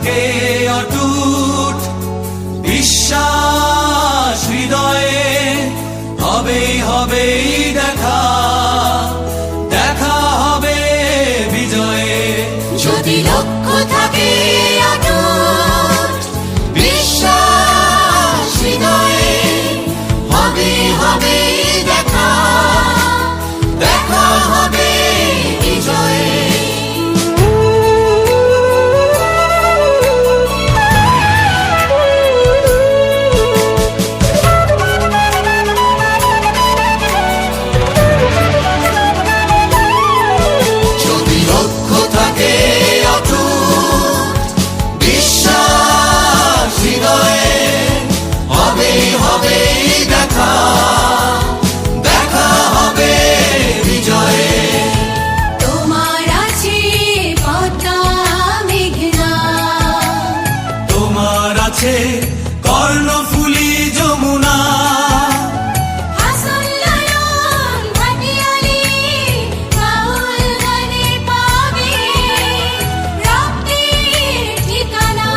aquí a tu আছে কর্ণফুলি যমুনা।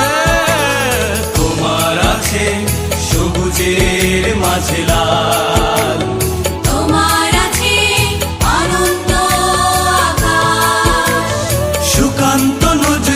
হ্যাঁ, তোমার আছে সবুজের মাঝে তোমার সুকান্ত নজর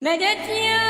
来家听。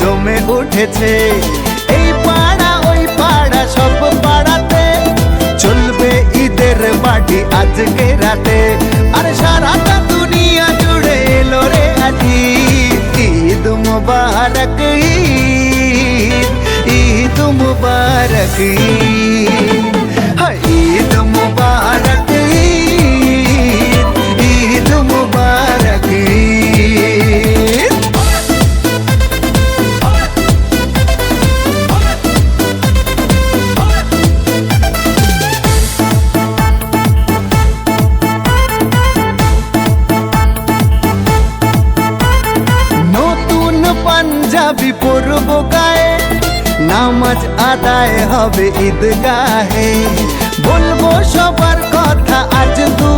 জমে উঠেছে। এই পাড়া, ওই পাড়া, সব পাড়াতে চলবে ঈদের বাড়ি আজকে রাতে। আর সারাটা দুনিয়া জুড়ে এলো রে আজি ঈদ মুবারক, ঈদ ঈদ মুবারক, ঈদ। পাঞ্জাবি পরব গায়ে। নামাজ আদায় হবে ঈদগাহে। বলব সবার কথা আজ দুয়াতে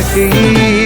ঈদ ঈদ মুবারক ঈদ